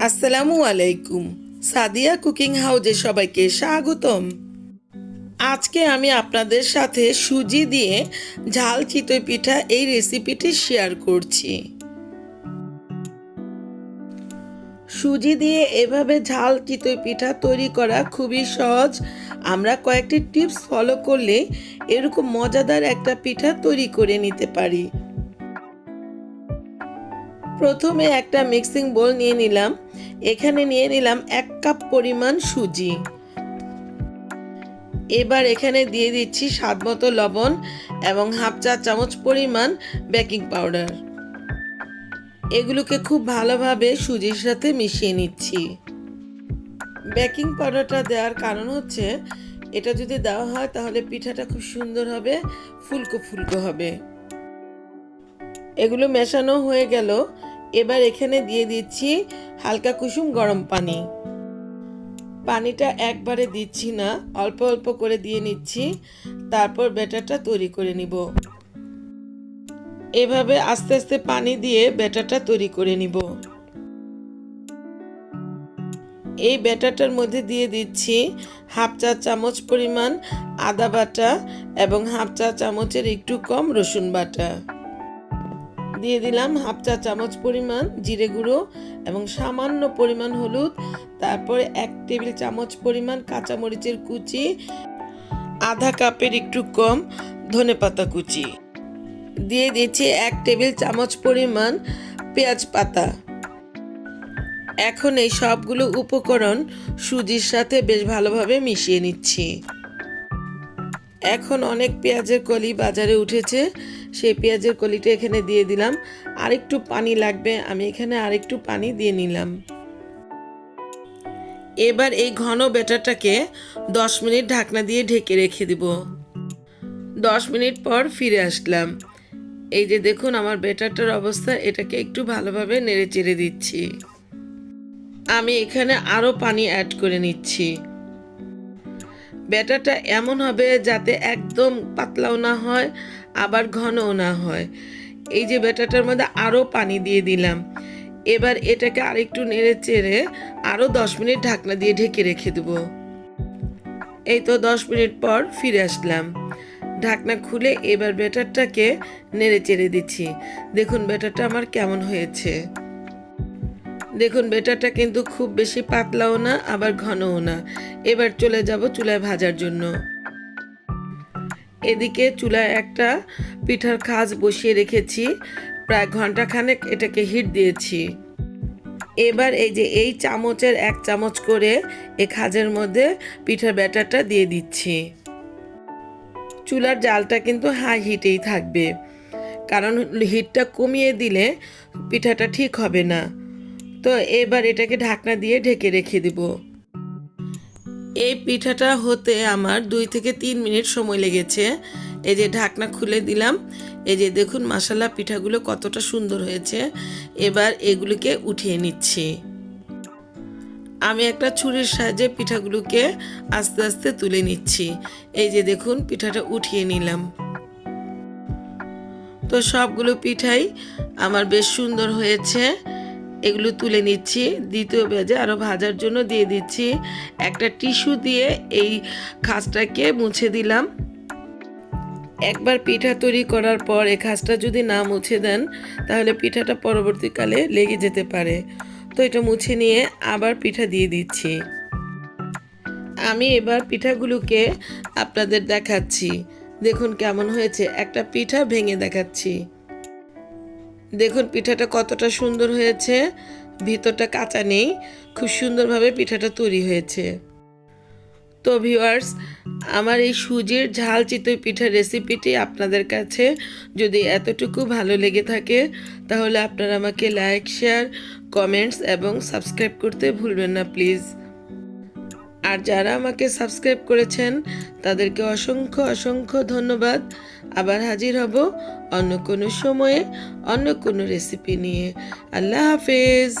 আসসালামু আলাইকুম। সাদিয়া কুকিং হাউজে সবাইকে স্বাগতম। আজকে আমি আপনাদের সাথে সুজি দিয়ে ঝাল চিতই পিঠা এই রেসিপিটি শেয়ার করছি। সুজি দিয়ে এভাবে ঝাল চিতই পিঠা তৈরি করা খুবই সহজ। আমরা কয়েকটি টিপস ফলো করলে এরকম মজাদার একটা পিঠা তৈরি করে নিতে পারি। প্রথমে একটা মিক্সিং বোল নিয়ে নিলাম। এখানে নিয়ে নিলাম এক কাপ পরিমাণ সুজি। এবার এখানে দিয়ে দিচ্ছি স্বাদ মতো লবণ এবং হাফ চা চামচ পরিমাণ বেকিং পাউডার এগুলোকে খুব ভালোভাবে সুজির সাথে মিশিয়ে নিচ্ছি। বেকিং পাউডারটা দেওয়ার কারণ হচ্ছে, এটা যদি দেওয়া হয় তাহলে পিঠাটা খুব সুন্দর হবে, ফুলকো ফুলকো হবে। এগুলো মেশানো হয়ে গেল। এবার এখানে দিয়ে দিচ্ছি হালকা কুসুম গরম পানি। পানিটা একবারে দিচ্ছি না, অল্প অল্প করে দিয়ে নিচ্ছি। তারপর ব্যাটারটা তৈরি করে নিব। এভাবে আস্তে আস্তে পানি দিয়ে ব্যাটারটা তৈরি করে নিব। এই ব্যাটারটার মধ্যে দিয়ে দিচ্ছি হাফ চা চামচ পরিমাণ আদা বাটা এবং হাফ চা চামচের একটু কম রসুন বাটা। দিয়ে দিলাম হাফ চা চামচ পরিমাণ জিরে গুঁড়ো এবং সামান্য পরিমাণ হলুদ। তারপরে এক টেবিল চামচ পরিমাণ কাঁচামরিচের কুচি, আধা কাপের একটু কম ধনেপাতা কুচি। দিয়ে দিচ্ছি এক টেবিল চামচ পরিমাণ পেঁয়াজ পাতা। এখন এই সবগুলো উপকরণ সুজির সাথে বেশ ভালোভাবে মিশিয়ে নিচ্ছি। এখন অনেক পেঁয়াজের কলি বাজারে উঠেছে। সেই পেঁয়াজের কলিটা এখানে দিয়ে দিলাম। আরেকটু পানি লাগবে, আমি এখানে আরেকটু পানি দিয়ে নিলাম। এবার এই ঘন ব্যাটারটাকে দশ মিনিট ঢাকনা দিয়ে ঢেকে রেখে দিব। দশ মিনিট পর ফিরে আসলাম। এই যে দেখুন আমার ব্যাটারটার অবস্থা, এটাকে একটু ভালোভাবে নেড়ে চেড়ে দিচ্ছি। আমি এখানে আরও পানি অ্যাড করে নিচ্ছি। ব্যাটারটা এমন হবে যাতে একদম পাতলাও না হয়, আবার ঘনও না হয়। এই যে ব্যাটারটার মধ্যে আরও পানি দিয়ে দিলাম। এবার এটাকে আরেকটু নেড়ে চেড়ে আরও দশ মিনিট ঢাকনা দিয়ে ঢেকে রেখে দেব। এই তো দশ মিনিট পর ফিরে আসলাম। ঢাকনা খুলে এবার ব্যাটারটাকে নেড়ে চেড়ে দিচ্ছি। দেখুন ব্যাটারটা আমার কেমন হয়েছে। দেখুন বেটারটা কিন্তু খুব বেশি পাতলাও না, আবার ঘনও না। এবার চলে যাব চুলায় ভাজার জন্য। এদিকে চুলায় একটা পিঠার খাজ বসিয়ে রেখেছি, প্রায় ঘণ্টা খানেক এটাকে হিট দিয়েছি। এবার এই যে এই চামচের এক চামচ করে এই খাজের মধ্যে পিঠার ব্যাটারটা দিয়ে দিচ্ছি। চুলার জালটা কিন্তু হাই হিটেই থাকবে, কারণ হিটটা কমিয়ে দিলে পিঠাটা ঠিক হবে না। তো এবার এটাকে ঢাকনা দিয়ে ঢেকে রেখে দিব। এই পিঠাটা হতে আমার দুই থেকে তিন মিনিট সময় লেগেছে। এই যে ঢাকনা খুলে দিলাম। এই যে দেখুন মশালা পিঠাগুলো কতটা সুন্দর হয়েছে। এবার এগুলোকে উঠিয়ে নিচ্ছি। আমি একটা ছুরির সাহায্যে পিঠাগুলোকে আস্তে আস্তে তুলে নিচ্ছি। এই যে দেখুন পিঠাটা উঠিয়ে নিলাম। তো সবগুলো পিঠাই আমার বেশ সুন্দর হয়েছে। এগুলো তুলে নিচ্ছি। দ্বিতীয় ভেজে আরও ভাজার জন্য দিয়ে দিচ্ছি। একটা টিস্যু দিয়ে এই খাসটাকে মুছে দিলাম। একবার পিঠা তৈরি করার পর এই খাসটা যদি না মুছে দেন, তাহলে পিঠাটা পরবর্তীকালে লেগে যেতে পারে। তো এটা মুছে নিয়ে আবার পিঠা দিয়ে দিচ্ছি। আমি এবার পিঠাগুলোকে আপনাদের দেখাচ্ছি। দেখুন কেমন হয়েছে। একটা পিঠা ভেঙে দেখাচ্ছি। দেখুন, পিঠাটা কতটা সুন্দর হয়েছে। ভিতরটা কাঁচা নেই, খুব সুন্দরভাবে পিঠাটা তৈরি হয়েছে। তো ভিউয়ার্স আমার এই সুজির ঝাল চিতই পিঠার রেসিপিটি আপনাদের কাছে যদি এতটুকু ভালো লেগে থাকে, তাহলে আপনারা আমাকে লাইক শেয়ার কমেন্টস এবং সাবস্ক্রাইব করতে ভুলবেন না প্লিজ আর যারা আমাকে সাবস্ক্রাইব করেছেন, তাদেরকে অসংখ্য অসংখ্য ধন্যবাদ। আবার হাজির হব অন্য কোনো সময়ে, অন্য কোনো রেসিপি নিয়ে। আল্লাহ হাফেজ।